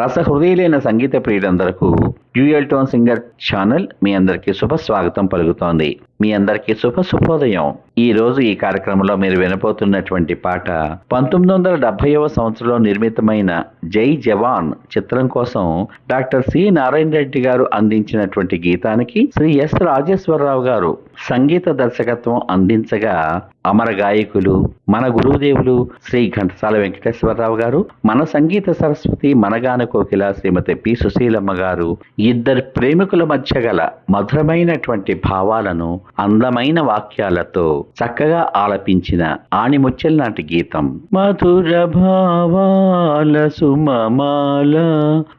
రసహృదయులైన సంగీత ప్రియులందరకు dual tone singer channel మీ అందరికీ శుభ స్వాగతం పలుకుతోంది. మీ అందరికీ శుభ శుభోదయం. ఈ రోజు ఈ కార్యక్రమంలో మీరు వినబోతున్నటువంటి పాట పంతొమ్మిది వందల డెబ్బైవ సంవత్సరంలో నిర్మితమైన జై జవాన్ చిత్రం కోసం డాక్టర్ సి నారాయణ రెడ్డి గారు అందించినటువంటి గీతానికి శ్రీ ఎస్ రాజేశ్వరరావు గారు సంగీత దర్శకత్వం అందించగా అమర గాయకులు మన గురుదేవులు శ్రీ ఘంటసాల వెంకటేశ్వరరావు గారు మన సంగీత సరస్వతి మనగాన కోకిల శ్రీమతి పి సుశీలమ్మ గారు ఇద్దరు ప్రేమికుల మధ్య గల మధురమైనటువంటి భావాలను అందమైన వాక్యాలతో చక్కగా ఆలపించిన ఆణిముచ్చల్ నాటి గీతం. మధుర భావాల సుమమాల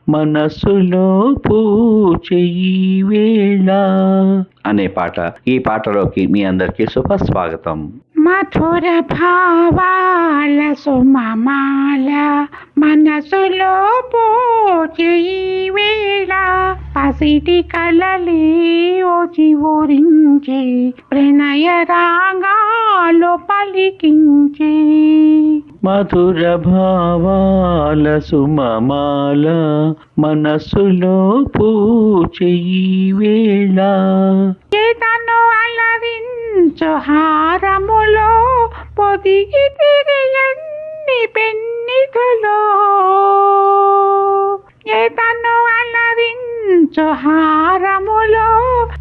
మనసులో పూచెయ్యి వేళ అనే పాట ఈ పాటలోకి మీ అందరికీ శుభ స్వాగతం మధుర భావాల సుమమాల మనసులో పోచే పసిటి కలలే ఓచి ఊరించి ప్రణయ రాగాలు పలికించే. మధుర భావాల సుమమాల మనసులో పూచెయ్యి వేళ. చేతను అలరించు హారములో పొదిగి తిరిగన్ని పెన్నిధులో. చేతను పంచహారములో హారములో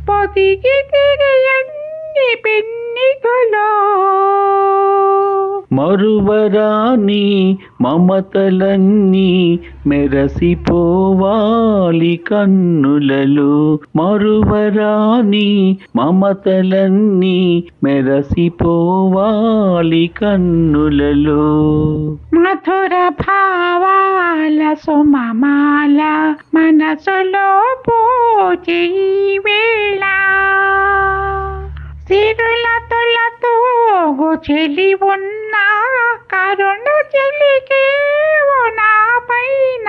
తిరిగి తిరిగన్ని పెన్నిధులో మరువరాని మమతలన్నీ మెరసిపోవాలి కన్నులలో. మరువరాని మమతలన్నీ మెరసిపోవాలి కన్నులలో. మధుర భావాల సుమమాల మనసులో పూచి వేళ. సిరుల తులతో చెలి ఉన్న కరుణ చెలికే నా పైన.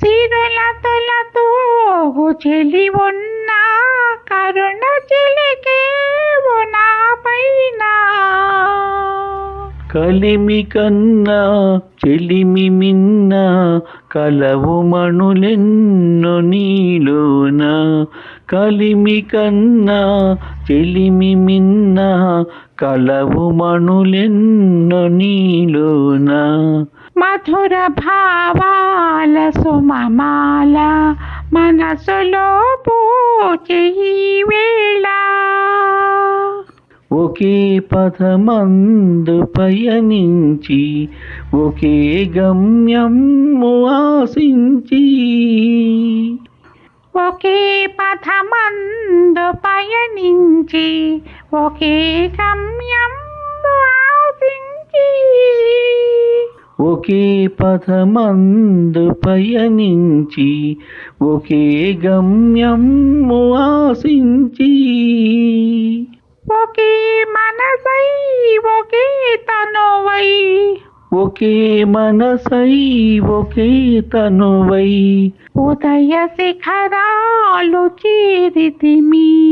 సిరుల తొలతో చెలి ఉన్న కరుణ చెలికే నా పైన. కలిమి కన్నా చెలిమి మిన్న కలవు మణులెన్నో నీలోనా కలిమి కన్నా చెలిమి మిన్న కలవు మణులెన్నో నీలోన. మధుర భావాల సుమమాల మనసులో పూచి వేళ. ఒకే పథమందు పయనించి ఒకే గమ్యం ఆశించి పయనించి ఒకే గమ్యం ఆశించి ఒకే పథమందు పయనించి ఒకే గమ్యం ఆశించి ఒకే మనసై ఒకే ఒకే మనసై ఒకే తనువై. ఉదయ శిఖరాలు చేరితిమి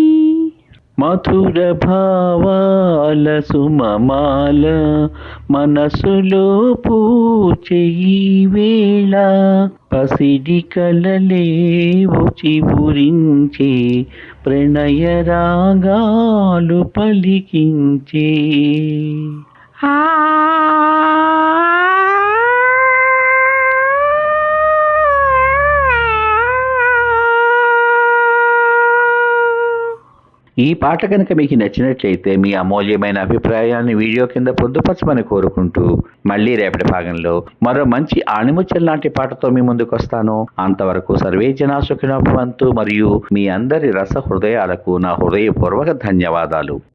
మధుర భావాల సుమమాల మనసులో పూచెయ్యి వేళ. పసిడి కలలే ఉచి ఊరించే ప్రణయ రాగాలు పలికించే. ఆ ఈ పాట కనుక మీకు నచ్చినట్లయితే మీ అమూల్యమైన అభిప్రాయాన్ని వీడియో కింద పొందుపరచమని కోరుకుంటూ మళ్ళీ రేపటి భాగంలో మరో మంచి ఆణిముచ్చల్ లాంటి పాటతో మీ ముందుకు వస్తాను. అంతవరకు సర్వే జనాసుఖినోభవంతు మరియు మీ అందరి రస హృదయాలకు నా హృదయపూర్వక ధన్యవాదాలు.